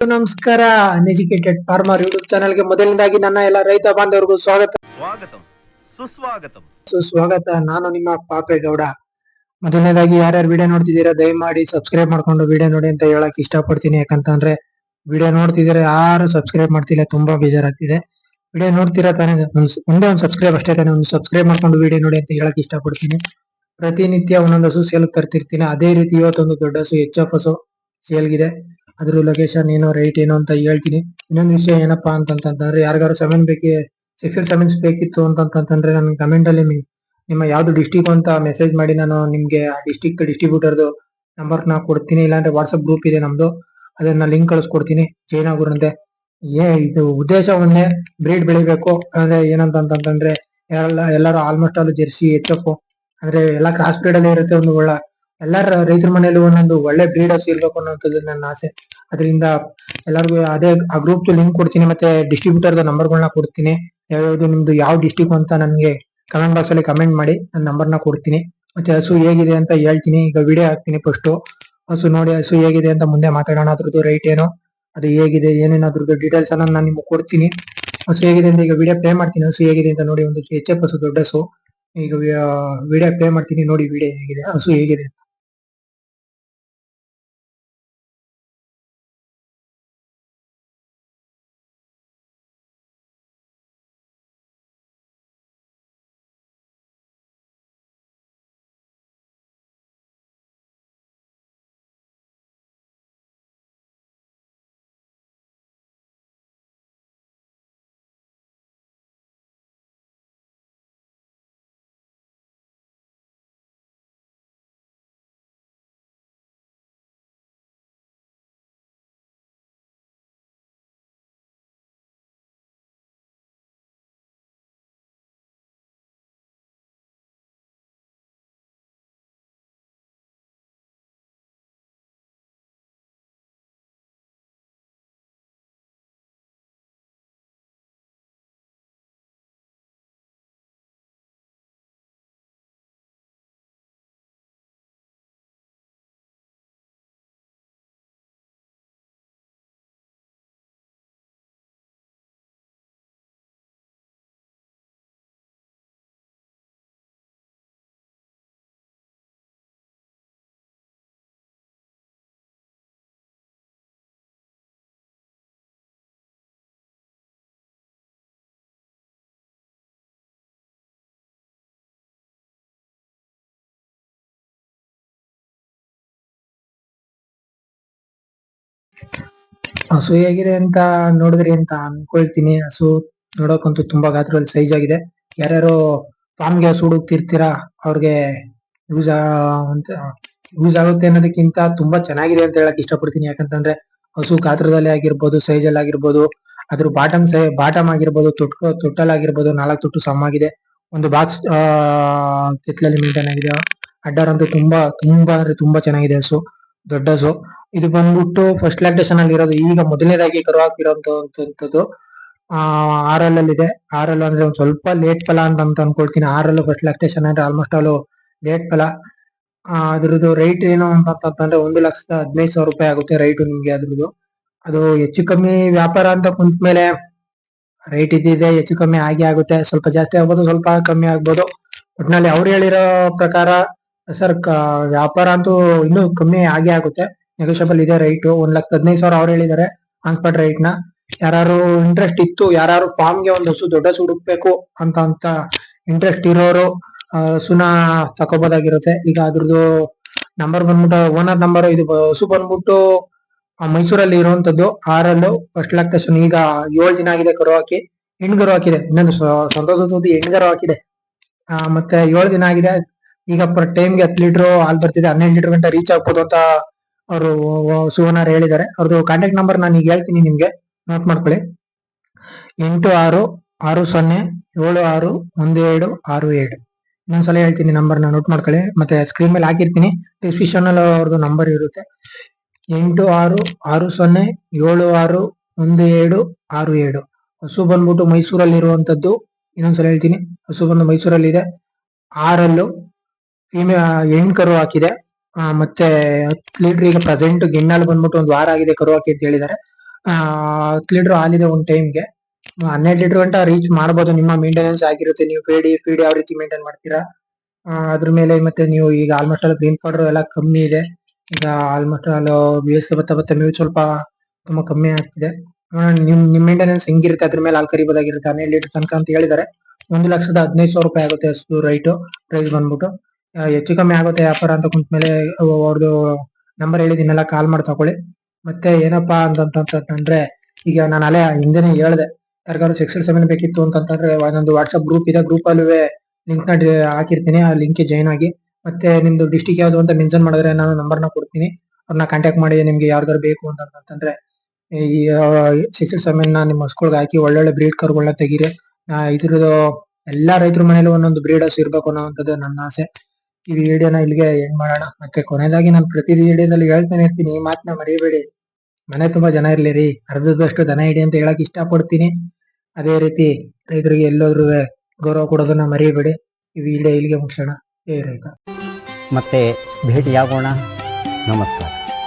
ನಮಸ್ಕಾರ uneducated farmer YouTube ಚಾನಲ್ಗೆ ಮೊದಲನೇದಾಗಿ ನನ್ನ ಎಲ್ಲ ರೈತ ಬಾಂಧವರಿಗೂ ಸ್ವಾಗತ. ಸುಸ್ವಾಗತ. ಸುಸ್ವಾಗತಂ. ನಾನು ನಿಮ್ಮ ಪಾಪೇಗೌಡ ಮೊದಲನೇದಾಗಿ ಯಾರ್ಯಾರು ವಿಡಿಯೋ ನೋಡ್ತಿದ್ದೀರಾ ದಯಮಾಡಿ ಸಬ್ಸ್ಕ್ರೈಬ್ ಮಾಡ್ಕೊಂಡು ವಿಡಿಯೋ ನೋಡಿ ಅಂತ ಹೇಳಕ್ ಇಷ್ಟಪಡ್ತೀನಿ. ಯಾಕಂತಂದ್ರೆ ವಿಡಿಯೋ ನೋಡ್ತಿದ್ದೀರಾ ಯಾರು ಸಬ್ಸ್ಕ್ರೈಬ್ ಮಾಡ್ತಿಲ್ಲ ತುಂಬಾ ಬೇಜಾರಾಗ್ತಿದೆ. ವಿಡಿಯೋ ನೋಡ್ತೀರಾ ತಾನೇ ಒಂದ್ ಒಂದೇ ಒಂದು ಸಬ್ಸ್ಕ್ರೈಬ್ ಅಷ್ಟೇ ತಾನೇ ಒಂದು ಸಬ್ಸ್ಕ್ರೈಬ್ ಮಾಡ್ಕೊಂಡು ವಿಡಿಯೋ ನೋಡಿ ಅಂತ ಹೇಳಕ್ ಇಷ್ಟಪಡ್ತೀನಿ. ಪ್ರತಿನಿತ್ಯ ಒಂದೊಂದು ಹಸು ಸೇಲ್ ತರ್ತಿರ್ತೀನಿ ಅದೇ ರೀತಿ ಇವತ್ತೊಂದು ದೊಡ್ಡ ಹಸು ಎಚ್ ಎಫ್ ಹಸು ಸೇಲ್ಗಿದೆ ಅದ್ರ ಲೊಕೇಶನ್ ಏನು ರೇಟ್ ಏನು ಅಂತ ಹೇಳ್ತೀನಿ. ಇನ್ನೊಂದು ವಿಷಯ ಏನಪ್ಪಾ ಅಂತಂತಂದ್ರೆ ಯಾರಿಗಾರು ಸೆವೆನ್ ಬೇಕಿ ಸಿಕ್ಸ್ ಸೆವೆನ್ಸ್ ಬೇಕಿತ್ತು ಅಂತಂತಂದ್ರೆ ನನ್ ಕಮೆಂಟ್ ಅಲ್ಲಿ ನಿಮ್ಮ ಯಾವ್ದು ಡಿಸ್ಟಿಕ್ ಅಂತ ಮೆಸೇಜ್ ಮಾಡಿ ನಾನು ನಿಮ್ಗೆ ಆ ಡಿಸ್ಟಿಕ್ ಡಿಸ್ಟ್ರಿಬ್ಯೂಟರ್ದು ನಂಬರ್ ನಾ ಕೊಡ್ತೀನಿ. ಇಲ್ಲಾಂದ್ರೆ ವಾಟ್ಸ್ಆಪ್ ಗ್ರೂಪ್ ಇದೆ ನಮ್ದು. ಅದನ್ನ ಲಿಂಕ್ ಕಳಿಸ್ಕೊಡ್ತೀನಿ. ಜೈನಾಗುರಂತೆ ಏ, ಇದು ಉದ್ದೇಶ ಒಂದೇ ಬ್ರೀಡ್ ಬೆಳಿಬೇಕು. ಅಂದ್ರೆ ಏನಂತ ಅಂತಂದ್ರೆ ಎಲ್ಲ ಎಲ್ಲರೂ almost all jersey H F ಅಂದ್ರೆ ಎಲ್ಲ ಕ್ರಾಸ್ ಬ್ರೀಡ್ ಅಲ್ಲಿ ಇರುತ್ತೆ ಒಂದು ಒಳ್ಳೆ ಎಲ್ಲರ ರೈತರ ಮನೆಯಲ್ಲಿ ಒಂದೊಂದು ಒಳ್ಳೆ ಬ್ರೀಡರ್ಸ್ ಇರ್ಬೇಕು ಅನ್ನೋದು ನನ್ನ ಆಸೆ. ಅದರಿಂದ ಎಲ್ಲರಿಗೂ ಅದೇ ಆ ಗ್ರೂಪ್ ಲಿಂಕ್ ಕೊಡ್ತೀನಿ, ಮತ್ತೆ ಡಿಸ್ಟ್ರಿಬ್ಯೂಟರ್ ನಂಬರ್ಗಳನ್ನ ಕೊಡ್ತೀನಿ. ಯಾವ್ಯಾವ್ದು ನಿಮ್ದು ಯಾವ ಡಿಸ್ಟಿಕ್ ಅಂತ ನನಗೆ ಕಮೆಂಟ್ ಬಾಕ್ಸ್ ಅಲ್ಲಿ ಕಮೆಂಟ್ ಮಾಡಿ ನನ್ನ ನಂಬರ್ನ ಕೊಡ್ತೀನಿ. ಮತ್ತೆ ಹಸು ಹೇಗಿದೆ ಅಂತ ಹೇಳ್ತೀನಿ, ಈಗ ವಿಡಿಯೋ ಹಾಕ್ತೀನಿ ಫಸ್ಟ್ ಹಸು ನೋಡಿ ಹಸು ಹೇಗಿದೆ ಅಂತ ಮುಂದೆ ಮಾತಾಡೋಣ, ಅದ್ರದ್ದು ರೈಟ್ ಏನು, ಅದು ಹೇಗಿದೆ ಏನೇನಾದ್ರದ್ದು ಡೀಟೇಲ್ಸ್ ಅನ್ನ ನಾನು ನಿಮ್ಗೆ ಕೊಡ್ತೀನಿ. ಹಸು ಹೇಗಿದೆ ಅಂತ ಈಗ ವಿಡಿಯೋ ಪ್ಲೇ ಮಾಡ್ತೀನಿ, ಹಸು ಹೇಗಿದೆ ಅಂತ ನೋಡಿ ಒಂದು ಎಚ್ ಎಫ್ ಹಸು ದೊಡ್ಡ ಹಸು. ಈಗ ವಿಡಿಯೋ ಪ್ಲೇ ಮಾಡ್ತೀನಿ, ನೋಡಿ ವಿಡಿಯೋ ಹೇಗಿದೆ, ಹಸು ಹೇಗಿದೆ ಹಸು ಹೇಗಿದೆ ಅಂತ ನೋಡಿದ್ರಿ ಅಂತ ಅನ್ಕೊಳ್ತೀನಿ. ಹಸು ನೋಡೋಕಂತೂ ತುಂಬಾ ಗಾತ್ರದಲ್ಲಿ ಸೈಜ್ ಆಗಿದೆ. ಯಾರ್ಯಾರು ಫಾರ್ಮ್ಗೆ ಹಸು ಹುಡುಕ್ತಿರ್ತೀರಾ, ಅವ್ರಿಗೆ ಯೂಸ್ ಅಂತ ಯೂಸ್ ಆಗುತ್ತೆ ಅನ್ನೋದಕ್ಕಿಂತ ತುಂಬಾ ಚೆನ್ನಾಗಿದೆ ಅಂತ ಹೇಳಕ್ ಇಷ್ಟಪಡ್ತೀನಿ. ಯಾಕಂತಂದ್ರೆ ಹಸು ಗಾತ್ರದಲ್ಲಿ ಆಗಿರ್ಬೋದು ಸೈಜ್ ಅಲ್ಲಿ ಆಗಿರ್ಬೋದು, ಅದ್ರ ಬಾಟಮ್ ಸೈ ಬಾಟಮ್ ಆಗಿರ್ಬೋದು, ತೊಟ್ಕೊ ತೊಟ್ಟಲ್ ಆಗಿರ್ಬೋದು ನಾಲ್ಕು ತೊಟ್ಟು ಸಮ ಆಗಿದೆ ಒಂದು ಬಾಕ್ಸ್ ಕಿತ್ಲಲ್ಲಿ ಮೇಂಟೈನ್ ಆಗಿದೆ. ಅಡ್ಡಾರಂತೂ ತುಂಬಾ ತುಂಬಾ ಅಂದ್ರೆ ತುಂಬಾ ಚೆನ್ನಾಗಿದೆ ಹಸು, ದೊಡ್ಡ ಹಸು. ಇದು ಬಂದ್ಬಿಟ್ಟು ಫಸ್ಟ್ ಲ್ಯಾಕ್ಟೇಷನ್ ಅಲ್ಲಿ ಇರೋದು. ಈಗ ಮೊದಲನೇದಾಗಿ ಕರು ಆ, ಆರ್ ಎಲ್ ಅಲ್ಲಿ ಇದೆ. ಆರ್ ಎಲ್ ಅಂದ್ರೆ ಒಂದ್ ಸ್ವಲ್ಪ ಲೇಟ್ ಫಲ ಅಂತ ಅನ್ಕೊಳ್ತೀನಿ. ಆರ್ ಎಲ್ ಫಸ್ಟ್ ಲ್ಯಾಕ್ಟೇಷನ್ ಅಂದ್ರೆ ಆಲ್ಮೋಸ್ಟ್ ಆಲ್ ಲೇಟ್ ಫಲ. ಅದ್ರದ್ದು ರೈಟ್ ಏನು ಅಂತ ಅಂತಂದ್ರೆ ಒಂದು ಲಕ್ಷದ ಹದಿನೈದು ಸಾವಿರ ರೂಪಾಯಿ ಆಗುತ್ತೆ ರೈಟ್ ನಿಮ್ಗೆ ಅದ್ರದ್ದು. ಅದು ಹೆಚ್ಚು ಕಮ್ಮಿ ವ್ಯಾಪಾರ ಅಂತ ಕುಂತ ಮೇಲೆ ರೈಟ್ ಇದ್ದಿದೆ, ಹೆಚ್ಚು ಕಮ್ಮಿ ಆಗಿ ಆಗುತ್ತೆ. ಸ್ವಲ್ಪ ಜಾಸ್ತಿ ಆಗ್ಬೋದು, ಸ್ವಲ್ಪ ಕಮ್ಮಿ ಆಗ್ಬೋದು. ಒಟ್ನಲ್ಲಿ ಅವ್ರು ಹೇಳಿರೋ ಪ್ರಕಾರ ಸರ್ ವ್ಯಾಪಾರ ಅಂತೂ ಇನ್ನೂ ಕಮ್ಮಿ ಆಗೇ ಆಗುತ್ತೆ. ನೆಗೋಷಿಯಬಲ್ ಇದೆ ರೈಟ್ ಒಂದ್ ಲಕ್ಷ ಹದಿನೈದು ಸಾವಿರ ಅವ್ರು ಹೇಳಿದ್ದಾರೆ ಆನ್ಸ್ಪಾಟ್ ರೈಟ್ನ. ಯಾರು ಇಂಟ್ರೆಸ್ಟ್ ಇತ್ತು ಯಾರು ಫಾರ್ಮ್ಗೆ ಒಂದು ಹಸು ದೊಡ್ಡ ಹುಡುಕ್ಬೇಕು ಅಂತ ಅಂತ ಇಂಟ್ರೆಸ್ಟ್ ಇರೋರು ಸುನಾ ತಕೋಬಹುದಾಗಿರುತ್ತೆ ಈಗ ಅದ್ರದ್ದು ನಂಬರ್ ಬಂದ್ಬಿಟ್ಟು ಓನರ್ ನಂಬರ್ ಇದು ಹಸು ಬಂದ್ಬಿಟ್ಟು ಮೈಸೂರಲ್ಲಿ ಇರುವಂತದ್ದು ಆರಲ್ಲು ಫಸ್ಟ್ ಲ್ಯಾಕ್ಟೇಷನ್ ಈಗ ಏಳು ದಿನ ಆಗಿದೆ ಕರು ಹಾಕಿ ಹೆಣ್ಣು ಗರು ಹಾಕಿದೆ ಇನ್ನೊಂದು ಸಂತೋಷ ಸುದ್ದಿ ಹೆಣ್ಣು ಕರು ಹಾಕಿದೆ ಮತ್ತೆ ಏಳು ದಿನ ಆಗಿದೆ. ಈಗ ಪರ್ ಟೈಮ್ಗೆ ಹತ್ತು ಲೀಟರ್ ಹಾಲು ಬರ್ತಿದೆ, ಹನ್ನೆರಡು ಲೀಟರ್ ಗಂಟೆ ರೀಚ್ ಆಗ್ಬೋದು ಅಂತ ಅವರು ಸುವನಾರ್ ಹೇಳಿದ್ದಾರೆ. ಅವ್ರದ್ದು ಕಾಂಟ್ಯಾಕ್ಟ್ ನಂಬರ್ ನಾನು ಈಗ ಹೇಳ್ತೀನಿ ನಿಮ್ಗೆ. ನೋಟ್ ಮಾಡ್ಕೊಳ್ಳಿ. ಎಂಟು ಆರು ಆರು ಸೊನ್ನೆ, ಏಳು ಆರು, ಒಂದು ಏಳು ಆರು ಏಳು ಇನ್ನೊಂದ್ಸಲ ಹೇಳ್ತೀನಿ ನಂಬರ್ನ ನೋಟ್ ಮಾಡ್ಕೊಳ್ಳಿ. ಮತ್ತೆ ಸ್ಕ್ರೀನ್ ಮೇಲೆ ಹಾಕಿರ್ತೀನಿ. ಡಿಸ್ಕ್ರಿಪ್ಷನ್ ಅಲ್ಲಿ ಅವ್ರದ್ದು ನಂಬರ್ ಇರುತ್ತೆ. ಎಂಟು ಆರು ಆರು ಸೊನ್ನೆ, ಏಳು ಆರು, ಒಂದು ಏಳು ಆರು ಏಳು ಹಸು ಬಂದ್ಬಿಟ್ಟು ಮೈಸೂರಲ್ಲಿ ಇರುವಂತದ್ದು ಇನ್ನೊಂದ್ಸಲ ಹೇಳ್ತೀನಿ. ಹಸು ಬಂದು ಮೈಸೂರಲ್ಲಿ ಇದೆ ಆರಲ್ಲೂ ಫೀಮೇ ಹೆಣ್ಕರು ಹಾಕಿದೆ. ಆ, ಮತ್ತೆ ಹತ್ತು ಲೀಟರ್ ಈಗ ಪ್ರೆಸೆಂಟ್ ಗಿಣ್ಣಲ್ಲಿ ಬಂದ್ಬಿಟ್ಟು ಒಂದು ವಾರ ಆಗಿದೆ ಕರು ಹಾಕಿ ಅಂತ ಹೇಳಿದ್ದಾರೆ ಹತ್ತು ಲೀಟರ್ ಹಾಲಿದೆ ಒಂದ್ ಟೈಮ್ಗೆ ಹನ್ನೆರಡು ಲೀಟರ್ ಗಂಟ ರೀಚ್ ಮಾಡ್ಬೋದು ನಿಮ್ಮ ಮೇಂಟೆನೆನ್ಸ್ ಆಗಿರುತ್ತೆ ನೀವು ಪೇಡಿ ಪೀಡಿ ಯಾವ ರೀತಿ ಮೇಂಟೈನ್ ಮಾಡ್ತೀರಾ? ಆ, ಅದ್ರ ಮೇಲೆ ಮತ್ತೆ ನೀವು ಈಗ ಆಲ್ಮೋಸ್ಟ್ ಆಲ್ ಗ್ರೀನ್ ಪೌಡರ್ ಎಲ್ಲ ಕಮ್ಮಿ ಇದೆ. ಈಗ ಆಲ್ಮೋಸ್ಟ್ ಆಲ್ ಬೇಸಿಗೆ ಬತ್ತ ಬತ್ತ ಮೇವು ಸ್ವಲ್ಪ ತುಂಬಾ ಕಮ್ಮಿ ಆಗ್ತಿದೆ. ನಿಮ್ ನಿಮ್ ಮೇಂಟೆನೆನ್ಸ್ ಹೆಂಗಿರುತ್ತೆ? ಅದ್ರ ಮೇಲೆ ಹಾಲು ಕರಿಬೋದಾಗಿರುತ್ತೆ. ಹನ್ನೆರಡು ಲೀಟರ್ ತನಕ ಅಂತ ಹೇಳಿದಾರೆ. ಒಂದು ಲಕ್ಷದ ಹದಿನೈದು ಸಾವಿರ ರೂಪಾಯಿ ಆಗುತ್ತೆ ಅಷ್ಟು ರೈಟ್ ಪ್ರೈಸ್ ಬಂದ್ಬಿಟ್ಟು. ಆ, ಹೆಚ್ಚು ಕಮ್ಮಿ ಆಗುತ್ತೆ ವ್ಯಾಪಾರ ಅಂತ ಕುಂತ ಮೇಲೆ ಅವ್ರದ್ದು ನಂಬರ್ ಹೇಳಿದಿನಲ್ಲ ಕಾಲ್ ಮಾಡಿ ತಗೊಳ್ಳಿ. ಮತ್ತೆ ಏನಪ್ಪಾ ಅಂತಂತಂದ್ರೆ ಈಗ ನಾನು ಅಲ್ಲೇ ಹಿಂದೆನೆ ಹೇಳ್ದೆ ಯಾರಿಗಾದ್ರು ಸೆಕ್ಷನ್ ಸೆವೆನ್ ಬೇಕಿತ್ತು ಅಂತಂದ್ರೆ ಒಂದೊಂದು ವಾಟ್ಸ್ಆಪ್ ಗ್ರೂಪ್ ಇದೆ ಗ್ರೂಪ್ ಅಲ್ಲೂ ಲಿಂಕ್ನ ಹಾಕಿರ್ತೀನಿ, ಆ ಲಿಂಕ್ ಜಾಯ್ನ್ ಆಗಿ. ಮತ್ತೆ ನಿಮ್ದು ಡಿಸ್ಟಿಕ್ ಯಾವ್ದು ಅಂತ ಮೆನ್ಷನ್ ಮಾಡಿದ್ರೆ ನಾನು ನಂಬರ್ನ ಕೊಡ್ತೀನಿ. ಅವ್ರನ್ನ ಕಾಂಟ್ಯಾಕ್ಟ್ ಮಾಡಿ, ನಿಮ್ಗೆ ಯಾರ್ದಾರು ಬೇಕು ಅಂತಂತಂದ್ರೆ, ಈ ಸೆಕ್ಷನ್ ಸೆವೆನ್ನ ನಿಮ್ಮ ಹಸ್ಕೊಳಗ್ ಹಾಕಿ, ಒಳ್ಳೊಳ್ಳೆ ಬ್ರೀಡ್ ಕರ್ಗಳನ್ನ ತೆಗೀರಿ. ಇದ್ರದ್ದು, ಎಲ್ಲಾ ರೈತರ ಮನೇಲಿ ಒಂದೊಂದು ಬ್ರೀಡರ್ಸ್ ಇರ್ಬೇಕು ಅನ್ನೋವಂಥದ್ದು ನನ್ನ ಆಸೆ. ಈ ವಿಡಿಯೋನ ಇಲ್ಲಿಗೆ ಎಂಡ್ ಮಾಡೋಣ. ಮತ್ತೆ ಕೊನೆಯದಾಗಿ ನಾನು ಪ್ರತಿ ವಿಡಿಯೋದಲ್ಲಿ ಹೇಳ್ತಾನೆ ಇರ್ತೀನಿ, ಈ ಮಾತನ್ನ ಮರಿಬೇಡಿ. ಮನೆ ತುಂಬಾ ಜನ ಇರ್ಲಿ ರೀ ಅರ್ಧದಷ್ಟು ದನ ಇಡಿ ಅಂತ ಹೇಳಕ್ ಇಷ್ಟಪಡ್ತೀನಿ. ಅದೇ ರೀತಿ ರೈತರಿಗೆ ಎಲ್ಲೋದ್ರೂ ಗೌರವ ಕೊಡೋದನ್ನ ಮರಿಬೇಡಿ. ಈ ವಿಡಿಯೋ ಇಲ್ಲಿಗೆ ಮುಗಿಸೋಣ. ರೈತ. ಮತ್ತೆ ಭೇಟಿಯಾಗೋಣ. ನಮಸ್ಕಾರ.